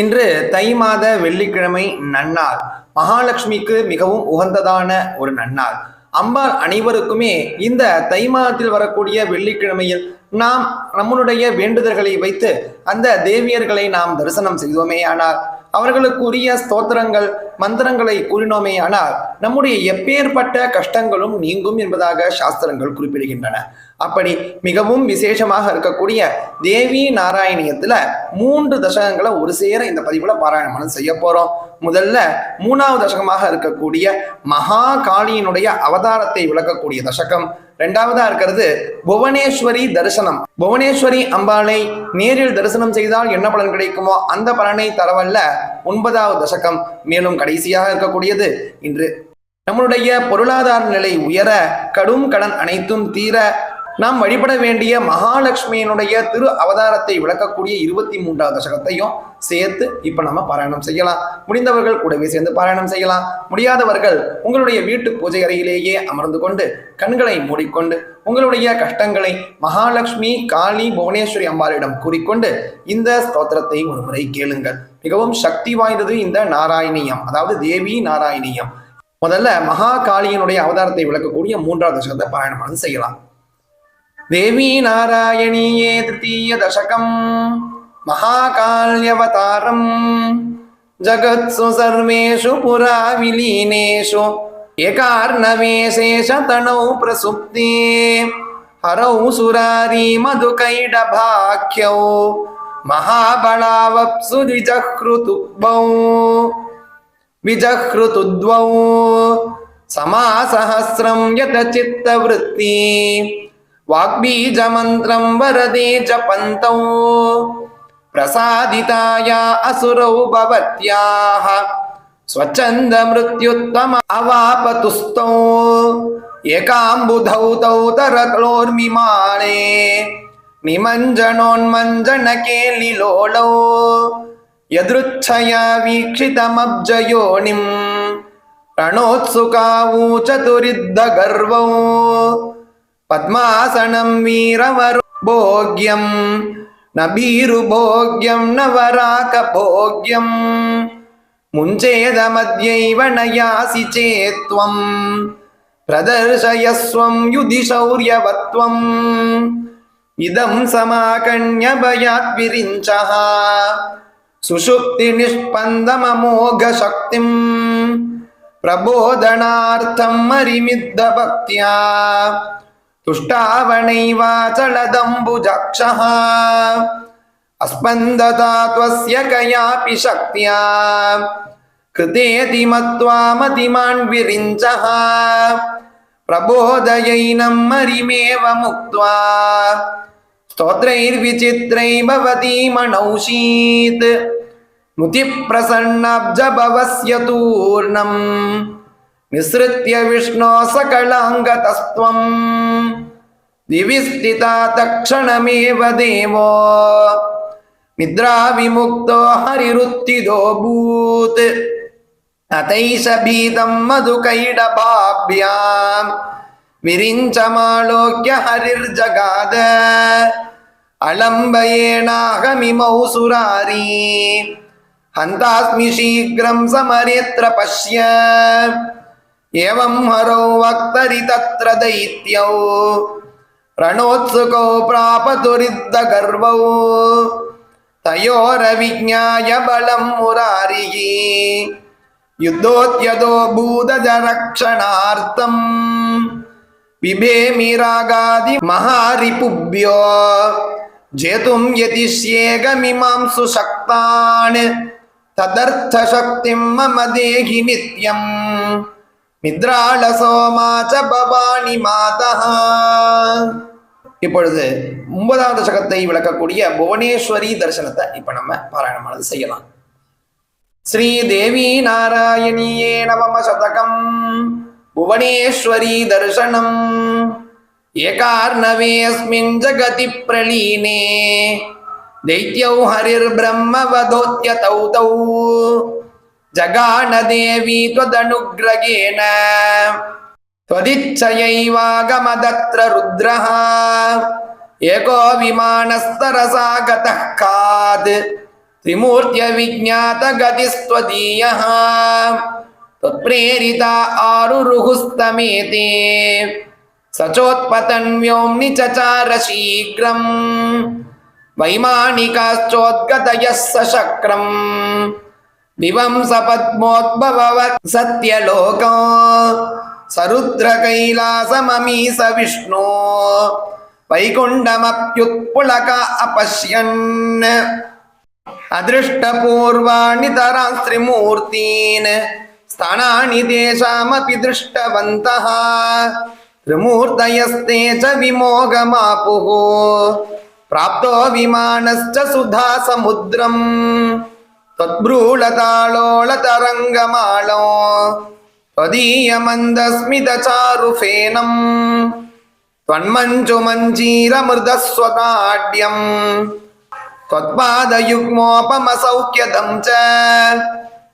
இன்று தை மாத வெள்ளிக்கிழமை நன்னாள். மகாலட்சுமிக்கு மிகவும் உகந்ததான ஒரு நன்னாள். அம்பாள் அனைவருக்குமே இந்த தை மாதத்தில் வரக்கூடிய வெள்ளிக்கிழமையில் நாம் நம்மளுடைய வேண்டுதல்களை வைத்து அந்த தேவியர்களை நாம் தரிசனம் செய்தோமே அவர்களுக்குரிய அவர்களுக்கு உரிய ஸ்தோத்திரங்கள் மந்திரங்களை கூறினோமே ஆனால் நம்முடைய எப்பேற்பட்ட கஷ்டங்களும் நீங்கும் என்பதாக சாஸ்திரங்கள் குறிப்பிடுகின்றன. அப்படி மிகவும் விசேஷமாக இருக்கக்கூடிய தேவி நாராயணியத்துல மூன்று தசகங்களை ஒரு சேர இந்த பதிவுல பாராயணம் செய்ய போறோம். முதல்ல மூணாவது தசகமாக இருக்கக்கூடிய மகா காளியினுடைய அவதாரத்தை விளக்கக்கூடிய தசகம். ரெண்டாவதா இருக்கிறது புவனேஸ்வரி தரிசனம். புவனேஸ்வரி அம்பாளை நேரில் தரிசனம் செய்தால் என்ன பலன் கிடைக்குமோ அந்த பலனை தரவல்ல ஒன்பதாவது தசகம். மேலும் கடைசியாக இருக்கக்கூடியது இன்று. நம்மளுடைய பொருளாதார நிலை உயர கடும் கடன் அனைத்தும் தீர நாம் வழிபட வேண்டிய மகாலட்சுமியினுடைய திரு அவதாரத்தை விளக்கக்கூடிய இருபத்தி மூன்றாவது தசகத்தையும் சேர்த்து இப்ப நம்ம பாராயணம் செய்யலாம். முடிந்தவர்கள் கூடவே சேர்ந்து பாராயணம் செய்யலாம். முடியாதவர்கள் உங்களுடைய வீட்டு பூஜை அறையிலேயே அமர்ந்து கொண்டு கண்களை மூடிக்கொண்டு உங்களுடைய கஷ்டங்களை மகாலட்சுமி காளி புவனேஸ்வரி அம்பாளிடம் கூறிக்கொண்டு இந்த ஸ்தோத்திரத்தை ஒரு முறை கேளுங்கள். மிகவும் சக்தி வாய்ந்தது இந்த நாராயணியம் அதாவது தேவி நாராயணியம். முதல்ல மகா காளியினுடைய அவதாரத்தை விளக்கக்கூடிய மூன்றாவது தசகத்தை பாராயணமானது செய்யலாம். देवी नारायणीये तृतीयदशकम् महाकाल्यवतारम् जगत्सु सर्वेषु पुरा विलीनेषु एकार्णवेशेषतनौ प्रसुप्ते हरौ सुरारी मधुकैडभाख्यौ महाबलावप्सु द्विजहृतुग्भौ विजहृतुद्वौ समासहस्रं यतचित्तवृत्ति वाग्बीजमन्त्रं वरदे जपन्तौ प्रसादिताया असुरौ भवत्याः स्वच्छन्दमृत्युत्तम अवापतुस्तौ एकाम्बुधौ तौ तरक्लोर्मिमाणे निमञ्जनोन्मञ्जनकेलिलोलौ यदृच्छया वीक्षितमब्जयोनिम् रणोत्सुकावू चतुरिद्धगर्वौ பத்மாசனம் வீரவரு போக்யம் நபீரு போக்யம் நவராக போக்யம். முஞ்சேத மத்யைவ நயாசி சேத்வம் பிரதர்ஷயஸ்வம் யுதி சௌரியவத்வம் இதம் சமாகண்ய பயாத் சுஷுப்தி நிஷ்பந்தமமோக சக்திம் பிரபோதனார்த்தம் மரிமித்த பக்தியா तुष्टावणैवाचलदम्बुजक्षः अस्पन्दता त्वस्य कयापि शक्त्या कृतेति मत्वा मतिमान् विरिञ्चः प्रबोधयैनं मरिमेव मुक्त्वा स्तोत्रैर्विचित्रै भवती मनौषीत् नुतिप्रसन्नाब्जभवस्य तूर्णम् निःसृत्य विष्णो सकलाङ्गतस्त्वम् दिवि स्थिता तक्षणमेव देवो निद्राविमुक्तो हरिरुत्थिदोऽभूत् अतैष भीतं मधुकैडभाभ्याम् विरिञ्चमालोक्य हरिर्जगाद अलम्बयेणाहमिमौ सुरारी हन्तास्मि शीघ्रं समरेऽत्र पश्य एवं हरौ वक्तरि तत्र दैत्यौ रणोत्सुकौ प्रापतुरिद्धगर्वौ तयोरविज्ञाय बलं मुरारिः युद्धोद्यतो भूतजरक्षणार्थम् बिभेमि रागादिमहारिपुभ्यो जेतुं यतिष्येगमिमां सुशक्तान् तदर्थशक्तिं मम देहि नित्यम् நித்ராளசோமா ச பவானி மாதா இப்பொழுது ஒன்பதாவது சகத்தை விளக்கக்கூடிய புவனேஸ்வரி தரிசனத்தை இப்ப நம்ம பாராயணமானது செய்யலாம் ஸ்ரீ தேவி நாராயணியே நவம சதகம் புவனேஸ்வரி தர்சனம் ஏகார்ணவேஸ்மின் ஜகதி பிரலீனே दैत्यौ हरिर्ब्रह्मवधोत्यतौ तौ जगानदेवी त्वदनुग्रगेण त्वदिच्छयैवागमदत्र रुद्रः एको विमानस्तरसा गतः कात् त्रिमूर्त्यविज्ञातगतिस्त्वदीयः त्वत्प्रेरिता आरुरुहुस्तमेते स चोत्पतन् व्योम्नि चचार शीघ्रम् वैमानिकाश्चोद्गतयः सशक्रम् विवंसपद्मोद्भववत् सत्यलोका सरुद्रकैलासममी स विष्णो वैकुण्ठमप्युत्पुलक अपश्यन् अदृष्टपूर्वाणि तरास्त्रिमूर्तीन् स्थानानि तेषामपि दृष्टवन्तः त्रिमूर्तयस्ते च विमोगमापुः प्राप्तो विमानश्च सुधा समुद्रम् त्वद्भ्रूलतालोलतरङ्गमालो त्वदीयमन्दस्मितचारुफेनम् त्वन्मञ्जुमञ्जीरमृदस्वताड्यम् त्वत्पादयुग्मोपमसौख्यदं च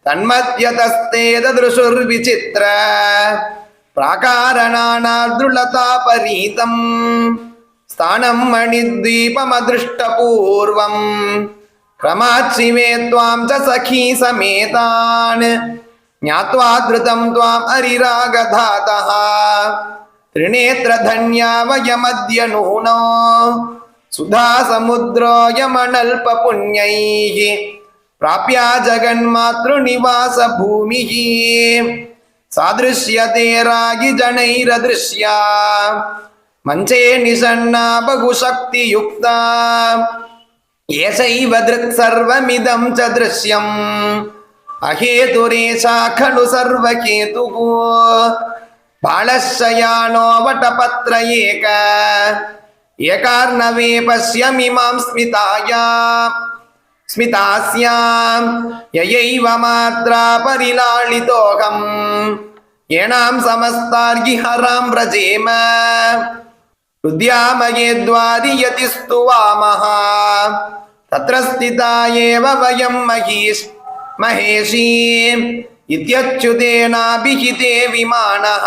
तन्मध्यतस्तेददृशुर्विचित्र प्राकारणानादृलतापरीतम् स्थानं मणिद्वीपमदृष्टपूर्वम् क्रमाच्छिवे त्वां च सखी समेतान्। ज्ञात्वा धृतं त्वाम् हरिरागधातः त्रिनेत्रधन्या वयमद्य नूनो। सुधा समुद्रोऽयमनल्पपुण्यैः प्राप्या जगन्मातृनिवासभूमिः। सादृश्यते रागिजनैरदृश्या मञ्चे निषण्णा बहुशक्तियुक्ता। ஏசைவ திருக் சர்வமிதம் ச திருஷ்யம். அஹேதுரேஷா கணு சர்வகேது பாலசயானோ வட்டபத்ர ஏக ஏகார்ணவே பசியமிமாம் ஸ்மிதாயா. ஸ்மிதாஸ்யாம். யயைவ மாத்ரா பரிலாளிதோகம். ஏனாம் சமஸ்தார்கி ஹராம் ரஜேம ருத்யாமயே துவாரியதிஸ்து வாமஹா स्थिता एव वयं महीश् महेशी इत्यच्युतेनाभिहिते विमानः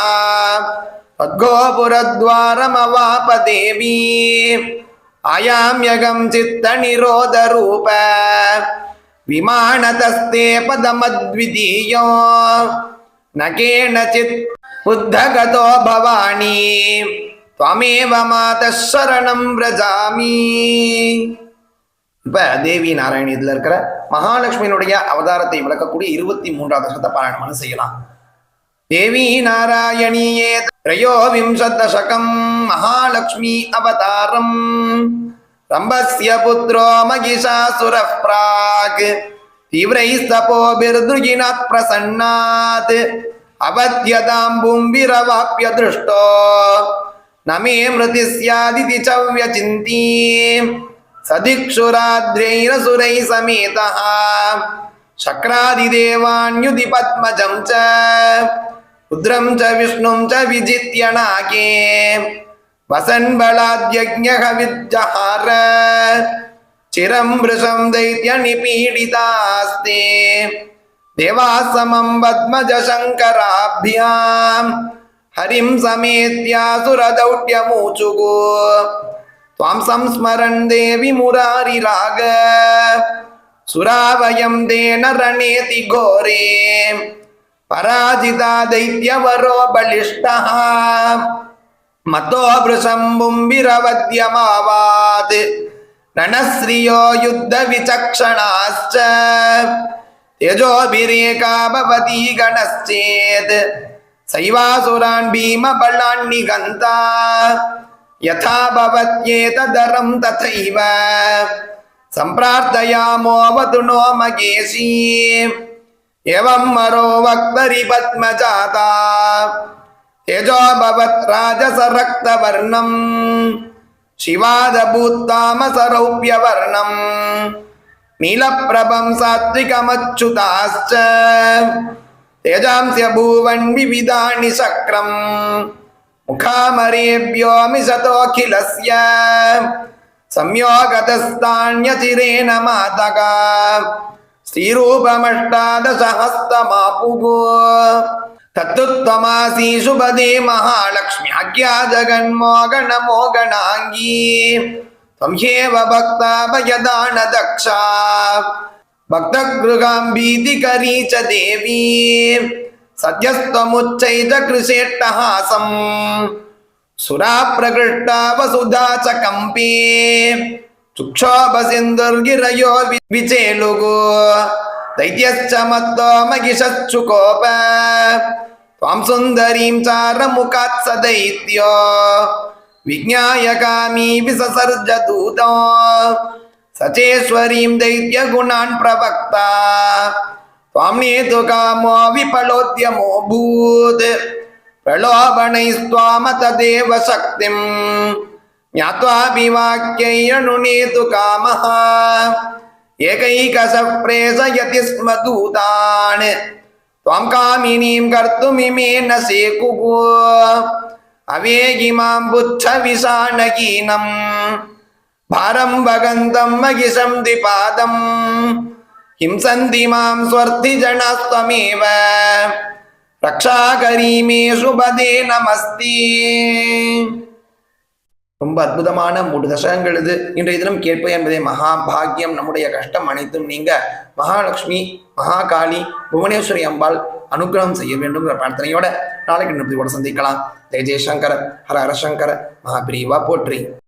तद्गोपुरद्वारमवाप देवी आयाम्यगं चित्तनिरोधरूप विमानतस्ते पदमद्वितीयो न केनचित् उद्धगतो भवानी त्वमेव मातः शरणं व्रजामि இப்போ தேவி நாராயணி இதில் இருக்கிற மகாலட்சுமியினுடைய அவதாரத்தை விளக்கக்கூடிய இருபத்தி மூன்றாவது தசகத்தை பாராயணம் செய்யலாம். தேவி நாராயணியே த்ரயோவிம்சதசகம் மகாலட்சுமி அவதாரம். ரம்பஸ்ய புத்திரோ மகிஷாசுரப் பிராக். தீவிரைஸ்தபோபிர்துகினாத் பிரசன்னாத். அவத்யதாம்பும் விரவாப்ய திருஷ்டோ. நமே மிருதி சியாதிதி சவ்யசிந்தீம். सदिक्षुराद्रैरसुरैः समेतः शक्रादिदेवान्युदिपद्मजं च रुद्रं च विष्णुं च विजित्य नाके वसन् बलाद्यज्ञः विद्यहार चिरं वृषं दैत्यनिपीडितास्ते देवासमं पद्मजशङ्कराभ्यां हरिं समेत्यासुरदौट्यमूचुः त्वां संस्मरन् देवि मुरारिराग सुरावयं तेन रणेति घोरे पराजिता दैत्यवरो बलिष्ठः मतो वृषम्बुम्बिरवद्यमावात् रणश्रियो युद्धविचक्षणाश्च त्यजोभिरेका भवती गणश्चेत् सैवासुरान् भीमबलान् निगन्ता यथा भवत्येतदरं तथैव सम्प्रार्थयामोऽवतु नो मगेशी एवं मरो वक्तरि पद्मजाता तेजो भवत् राजसरक्तवर्णम् शिवादभूत्तामसरौप्यवर्णम् नीलप्रभं सात्विकमच्युताश्च तेजांस्य भुवन् विविधानि शक्रम् मुखामरेभ्योऽमिषतोऽखिलस्य संयोगतस्तान्यचिरेण मातका श्रीरूपमष्टादशहस्तमापुः तत्तुत्वमासी शुभदे महालक्ष्म्याख्या जगन्मोगणमोगणाङ्गी त्वं ह्येव भक्ता भयदानदक्षा भक्तगृहाम्बीतिकरी च देवी సత్యస్తముచ్చైత కృషేట్టహాసం సురా ప్రకృష్టా వసుధా చ కంపీ చుక్షోభసిందుర్గిరయో విచేలుగు దైత్యశ్చ మత్తో మగిషచ్చు కోప త్వం సుందరీం చారముఖాత్ స దైత్యో విజ్ఞాయ కామీ విససర్జ దూతో సచేశ్వరీం దైత్య గుణాన్ ప్రవక్త त्वां नेतु कामो विफलोद्यमोऽभूत् प्रलोभनैस्त्वामत देव शक्तिम् ज्ञात्वापि वाक्यैरनुनेतु कामः एकैकशः प्रेषयति स्म दूतान् त्वां कामिनीं कर्तुमिमे न शेकुः अवेगि मां बुच्छविषाणकीनम् भारं भगन्तं महिषं द्विपादम् हिंसन्ति मां स्वर्थिजनस्त्वमेव ரக்ஷாகரி மே சுபதே நமஸ்தி ரொம்ப அற்புதமான மூன்று தசகங்கள் இது இன்றைய தினம் கேட்பது என்பதே மகா பாக்கியம் நம்முடைய கஷ்டம் அனைத்தும் நீங்க மகாலட்சுமி மகாகாளி புவனேஸ்வரி அம்பாள் அனுகிரகம் செய்ய வேண்டும் என்ற பிரார்த்தனையோட நாளைக்கு நிறுத்தியோட சந்திக்கலாம் ஜெய ஜெயசங்கர ஹர ஹரசங்கர மகாபிரிவா போற்றி